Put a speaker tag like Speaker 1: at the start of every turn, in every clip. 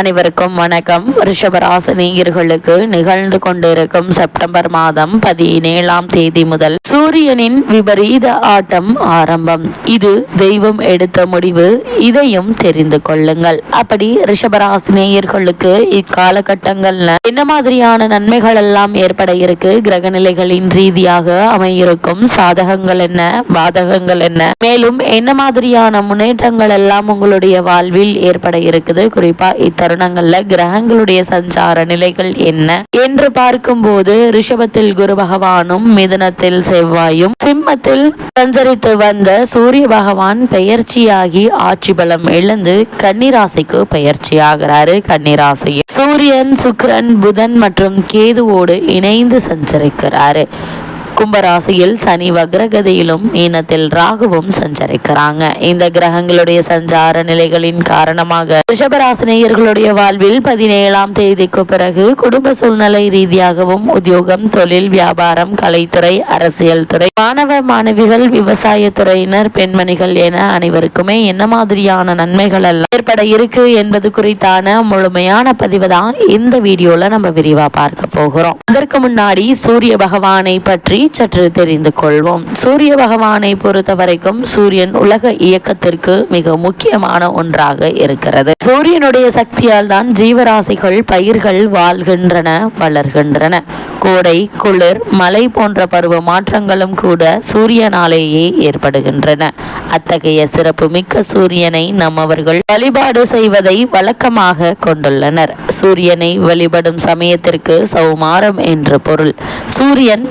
Speaker 1: அனைவருக்கும் வணக்கம். ரிஷபராசினியர்களுக்கு நிகழ்ந்து கொண்டிருக்கும் செப்டம்பர் மாதம் பதினேழாம் தேதி முதல் சூரியனின் விபரீத ஆட்டம் ஆரம்பம். இது தெய்வம் எடுத்த முடிவு. இதையும் தெரிந்து கொள்ளுங்கள். அப்படி ரிஷபராசினியர்களுக்கு இக்காலகட்டங்கள்ல என்ன மாதிரியான நன்மைகள் எல்லாம் ஏற்பட இருக்கு? கிரகநிலைகளின் ரீதியாக அமையிருக்கும் சாதகங்கள் என்ன? பாதகங்கள் என்ன? மேலும் என்ன மாதிரியான முன்னேற்றங்கள் எல்லாம் உங்களுடைய வாழ்வில் ஏற்பட இருக்குது? குறிப்பா தருணங்கள்ல கிரகங்களுடைய சஞ்சார நிலைகள் என்ன என்று பார்க்கும்போது ரிஷபத்தில் குரு பகவானும் மிதனத்தில் செவ்வாயும் சிம்மத்தில் சஞ்சரித்து வந்த சூரிய பகவான் பெயர்ச்சியாகி ஆட்சி பலம் இழந்து கன்னிராசிக்கு பெயர்ச்சியாகிறாரு. கன்னிராசியில் சூரியன் சுக்கிரன் புதன் மற்றும் கேதுவோடு இணைந்து சஞ்சரிக்கிறாரு. கும்பராசியில் சனி வக்ரகதியிலும் மீனத்தில் ராகுவும் சஞ்சரிக்கிறாங்க. இந்த கிரகங்களுடைய சஞ்சார நிலைகளின் காரணமாக ரிஷபராசினியர்களுடைய வாழ்வில் பதினேழாம் தேதிக்கு பிறகு குடும்ப சூழ்நிலை ரீதியாகவும் உத்தியோகம் தொழில் வியாபாரம் கலைத்துறை அரசியல் துறை மாணவ மாணவிகள் விவசாய துறையினர் பெண்மணிகள் என அனைவருக்குமே என்ன மாதிரியான நன்மைகள் எல்லாம் ஏற்பட இருக்கு என்பது குறித்தான முழுமையான பதிவு தான் இந்த வீடியோல நம்ம விரிவா பார்க்க போகிறோம். அதற்கு முன்னாடி சூரிய பகவானை பற்றி சற்று தெரிந்து கொள்வோம். சூரிய பகவானை பொறுத்த வரைக்கும் சூரியன் உலக இயக்கத்திற்கு மிக முக்கியமான ஒன்றாக இருக்கிறது. சூரியனுடைய சக்தியால் தான் ஜீவராசிகள் பயிர்கள் வாழ்கின்றன வளர்கின்றன. கோடை குளிர் மலை போன்ற பருவ மாற்றங்களும் கூட சூரியனாலேயே ஏற்படுகின்றன. அத்தகைய சிறப்பு மிக்க சூரியனை நம்மவர்கள் வழிபாடு செய்வதை வழக்கமாக கொண்டுள்ளனர். சூரியனை வழிபடும் சமயத்திற்கு சௌமாரம் என்று பொருள். சூரியன்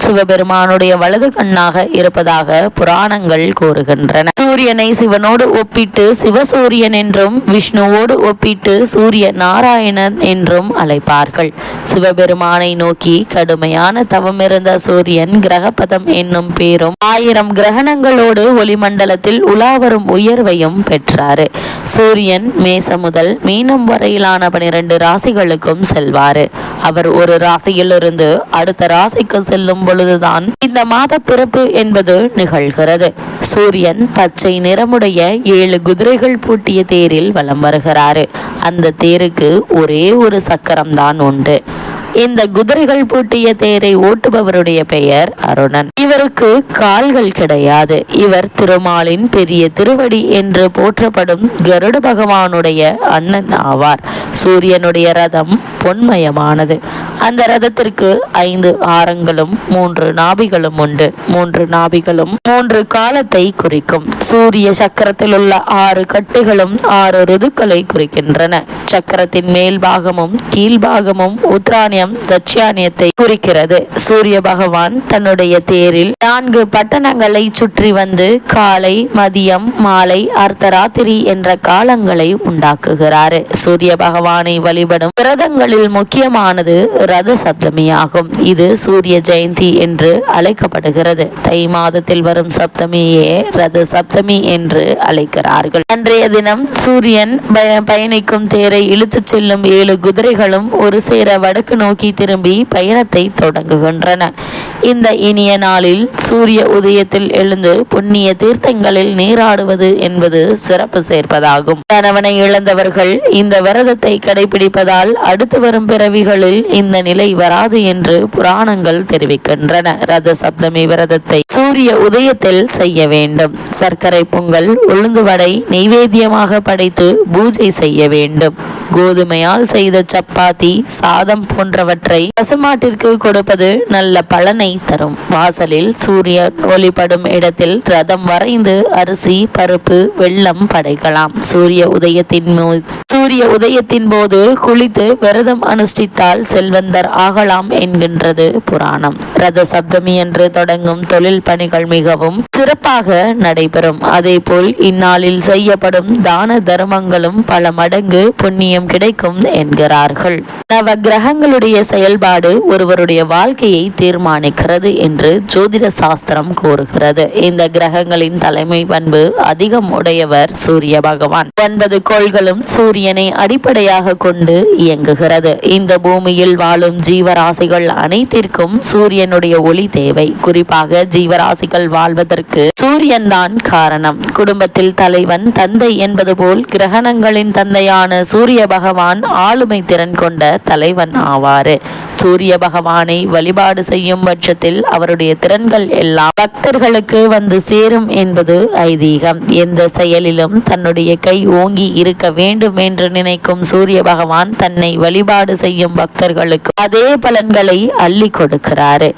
Speaker 1: சிவபெருமானுடைய வலது கண்ணாக இருப்பதாக புராணங்கள் கூறுகின்றன. சூரியனை சிவனோடு ஒப்பிட்டு சிவசூரியன் என்றும் விஷ்ணுவோடு ஒப்பிட்டு சூரிய நாராயணன் என்றும் அழைப்பார்கள். சிவபெருமானை நோக்கி கடுமையான தவமிருந்த சூரியன் கிரகபதம் என்னும் பேரும் ஆயிரம் கிரகணங்களோடு ஒளிமண்டலத்தில் உலாவரும் உயர்வையும் பெற்றாரு. சூரியன் மேச முதல் மீனம் வரையிலான பனிரெண்டு ராசிகளுக்கும் செல்வாரு. அவர் ஒரு ராசியிலிருந்து அடுத்த ராசிக்கு செல்லும் பொழுதுதான் இந்த மாத பிறப்பு என்பது நிகழ்கிறது. சூரியன் பச்சை நிறமுடைய ஏழு குதிரைகள் பூட்டிய தேரில் வலம் வருகிறாரு. அந்த தேருக்கு ஒரே ஒரு சக்கரம் தான் உண்டு. இந்த குதிரைகள் பூட்டிய தேரை ஓட்டுபவருடைய பெயர் அருணன். இவருக்கு கால்கள் கிடையாது. இவர் திருமாலின் பெரிய திருவடி என்று போற்றப்படும் கருட பகவானுடைய அண்ணன் ஆவார். சூரியனுடைய ரதம் பொன்மயமானது. அந்த ரதத்திற்கு ஐந்து ஆரங்களும் மூன்று நாபிகளும் உண்டு. மூன்று நாபிகளும் மூன்று காலத்தை குறிக்கும். சூரிய சக்கரத்தில் உள்ள ஆறு கட்டுகளும் ஆறு ருதுக்களை குறிக்கின்றன. சக்கரத்தின் மேல் பாகமும் கீழ்பாகமும் உத்ராணியம் தட்சியானியத்தை குறிக்கிறது. சூரிய பகவான் தன்னுடைய தேரில் நான்கு பட்டணங்களை சுற்றி வந்து காலை மதியம் மாலை அர்த்தராத்திரி என்ற காலங்களை உண்டாக்குகிறார். சூரிய பகவானை வழிபடும் விரதங்களில் முக்கியமானது ரத சப்தமி ஆகும் இது சூரிய ஜெயந்தி என்று அழைக்கப்படுகிறது. தை மாதத்தில் வரும் சப்தமியே ரத சப்தமி என்று அழைக்கிறார்கள். அன்றைய தினம் சூரியன் பய- பயணிக்கும் தேரை இழுத்துச் செல்லும் ஏழு குதிரைகளும் ஒரு சேர வடக்கு நோக்கி திரும்பி பயணத்தை தொடங்குகின்றன. இந்த இனிய நாளில் சூரிய உதயத்தில் எழுந்து புண்ணிய தீர்த்தங்களில் நீராடுவது என்பது சிறப்பு சேர்ப்பதாகும். கணவனை இழந்தவர்கள் இந்த விரதத்தை கடைபிடிப்பதால் அடுத்து வரும் பிறவிகளில் இந்த நிலை வராது என்று புராணங்கள் தெரிவிக்கின்றன. ரத சப்தமி விரதத்தை சூரிய உதயத்தில் செய்ய வேண்டும். சர்க்கரை பொங்கல் உளுந்து வடை நெய்வேத்தியமாக படைத்து பூஜை செய்ய வேண்டும். கோதுமையால் செய்த சப்பாத்தி சாதம் போன்ற போன்றவற்றை பசுமாட்டிற்கு கொடுப்பது நல்ல பலனை தரும். வாசலில் சூரிய ஒளிப்படும் இடத்தில் ரதம் வரைந்து அரிசி பருப்பு வெள்ளம் படைக்கலாம். சூரிய உதயத்தின் சூரிய உதயத்தின் போது குளித்து விரதம் அனுஷ்டித்தால் செல்வந்தர் ஆகலாம் என்கின்றது புராணம். ரத சப்தமி என்று தொடங்கும் தொழில் பணிகள் மிகவும் சிறப்பாக நடைபெறும். அதேபோல் இந்நாளில் செய்யப்படும் தான தர்மங்களும் பல மடங்கு புண்ணியம் கிடைக்கும் என்கிறார்கள். நவ கிரகங்களுடைய செயல்பாடு ஒருவருடைய வாழ்க்கையை தீர்மானிக்கிறது என்று ஜோதிட சாஸ்திரம் கூறுகிறது. இந்த கிரகங்களின் தலைமை பண்பு அதிகம் உடையவர் சூரிய பகவான். ஒன்பது கோள்களும் சூரியனை அடிப்படையாக கொண்டு இயங்குகிறது. இந்த பூமியில் வாழும் ஜீவராசிகள் அனைத்திற்கும் சூரியனுடைய ஒளி தேவை. குறிப்பாக ஜீவராசிகள் வாழ்வதற்கு சூரியன் தான் காரணம். குடும்பத்தில் தலைவன் தந்தை என்பது போல் கிரகணங்களின் தந்தையான சூரிய பகவான் ஆளுமை திறன் கொண்ட தலைவன் ஆவார். சூரிய பகவானை வழிபாடு செய்யும் பட்சத்தில் அவருடைய திறன்கள் எல்லாம் பக்தர்களுக்கு வந்து சேரும் என்பது ஐதீகம். எந்த செயலிலும் தன்னுடைய கை ஓங்கி இருக்க வேண்டும் என்று நினைக்கும் சூரிய பகவான் தன்னை வழிபாடு செய்யும் பக்தர்களுக்கு அதே பலன்களை அள்ளி கொடுக்கிறாரு.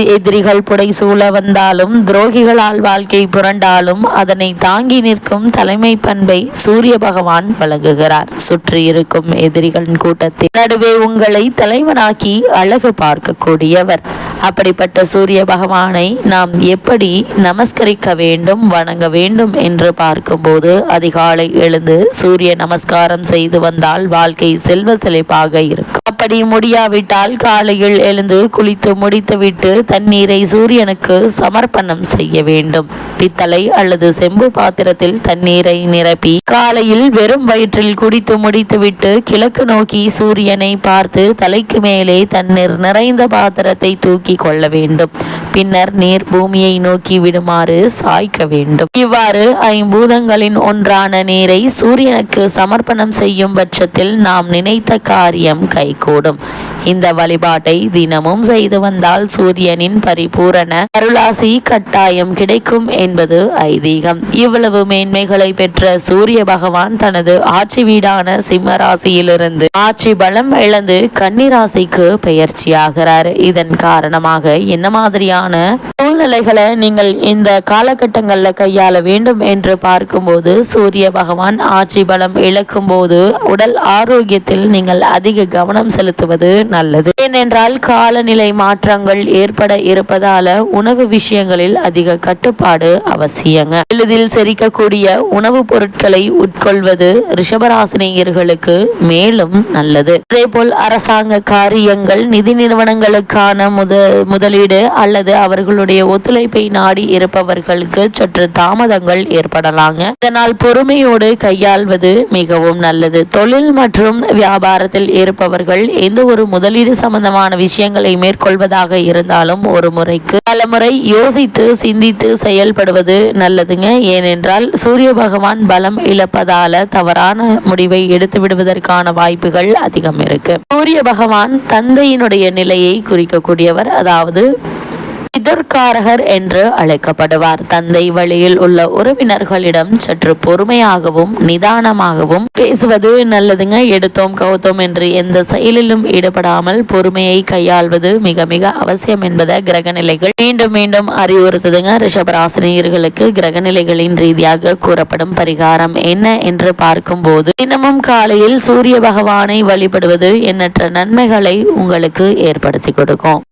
Speaker 1: எதிரிகள் புடைசூழ வந்தாலும் துரோகிகளால் வாழ்க்கை புரண்டாலும் அதனை தாங்கி நிற்கும் தலைமை பண்பை சூரிய பகவான் வழங்குகிறார். சுற்றி இருக்கும் எதிரிகளின் கூட்டத்தில் நடுவே உங்களை தலைவனாக்கி அழகு பார்க்கக்கூடியவர். அப்படிப்பட்ட சூரிய பகவானை நாம் எப்படி நமஸ்கரிக்க வேண்டும் வணங்க வேண்டும் என்று பார்க்கும்போது அதிகாலை எழுந்து சூரிய நமஸ்காரம் செய்து வந்தால் வாழ்க்கை செல்வ செழிப்பாக இருக்கும். அப்படி முடியாவிட்டால் காலையில் எழுந்து குளித்து முடித்துவிட்டு தண்ணீரை சூரியனுக்கு சமர்ப்பணம் செய்ய வேண்டும். பித்தளை அல்லது செம்பு பாத்திரத்தில் தண்ணீரை நிரப்பி காலையில் வெறும் வயிற்றில் குடித்து முடித்துவிட்டு கிழக்கு நோக்கி சூரியனை பார்த்து தலைக்கு மேலே தண்ணீர் நிறைந்த பாத்திரத்தை தூக்கி கொள்ள வேண்டும். பின்னர் நீர் பூமியை நோக்கி விடுமாறு சாய்க்க வேண்டும். இவ்வாறு ஐம்பூதங்களின் ஒன்றான நீரை சூரியனுக்கு சமர்ப்பணம் செய்யும் பட்சத்தில் நாம் நினைத்த காரியம் கைகூடும். இந்த வழிபாட்டை தினமும் செய்து வந்தால் சூரியனின் பரிபூரண அருளாசி கட்டாயம் கிடைக்கும் என்பது ஐதீகம். இவ்வளவு மேன்மைகளை பெற்ற சூரிய பகவான் தனது ஆட்சி வீடான சிம்ம ராசியிலிருந்து ஆட்சி பலம் இழந்து கன்னிராசிக்கு பெயர்ச்சியாகிறார். இதன் காரணமாக என்ன மாதிரியான சூழ்நிலைகளை நீங்கள் இந்த காலகட்டங்கள்ல கையாள வேண்டும் என்று பார்க்கும்போது சூரிய பகவான் ஆட்சி பலம் இழக்கும் போது உடல் ஆரோக்கியத்தில் நீங்கள் அதிக கவனம் செலுத்துவது நல்லது. ஏனென்றால் காலநிலை மாற்றங்கள் ஏற்பட இருப்பதால உணவு விஷயங்களில் அதிக கட்டுப்பாடு அவசியங்க. எளிதில் செரிக்கக்கூடிய உணவுப் பொருட்களை உட்கொள்வது ரிஷபராசினியர்களுக்கு மேலும் நல்லது. அதேபோல் அரசாங்க காரியங்கள் நிதி நிறுவனங்களுக்கான முத முதலீடு அல்லது அவர்களுடைய ஒத்துழைப்பை நாடி இருப்பவர்களுக்கு சற்று தாமதங்கள் ஏற்படலாங்க. இதனால் பொறுமையோடு கையாள்வது மிகவும் நல்லது. தொழில் மற்றும் வியாபாரத்தில் இருப்பவர்கள் எந்த ஒரு முதலீடு சம்பந்தமான விஷயங்களை மேற்கொள்வதாக இருந்தால் இருந்தாலும் ஒரு முறைக்கு பல முறை யோசித்து சிந்தித்து செயல்படுவது நல்லதுங்க. ஏனென்றால் சூரிய பகவான் பலம் இழப்பதால தவறான முடிவை எடுத்து விடுவதற்கான வாய்ப்புகள் அதிகம் இருக்கு. சூரிய பகவான் தந்தையினுடைய நிலையை குறிக்கக்கூடியவர் அதாவது பிதர்காரகர் என்று அழைக்கப்படுவார். தந்தை வழியில் உள்ள உறவினர்களிடம் சற்று பொறுமையாகவும் நிதானமாகவும் பேசுவது நல்லதுங்க. எடுத்தோம் கவுத்தோம் என்று எந்த செயலிலும் ஈடுபடாமல் பொறுமையை கையாள்வது மிக மிக அவசியம் என்பதை கிரகநிலைகள் மீண்டும் மீண்டும் அறிவுறுத்துதுங்க. ரிஷபராசினியர்களுக்கு கிரகநிலைகளின் ரீதியாக கூறப்படும் பரிகாரம் என்ன என்று பார்க்கும்போது தினமும் காலையில் சூரிய பகவானை வழிபடுவது எண்ணற்ற நன்மைகளை உங்களுக்கு ஏற்படுத்தி கொடுக்கும்.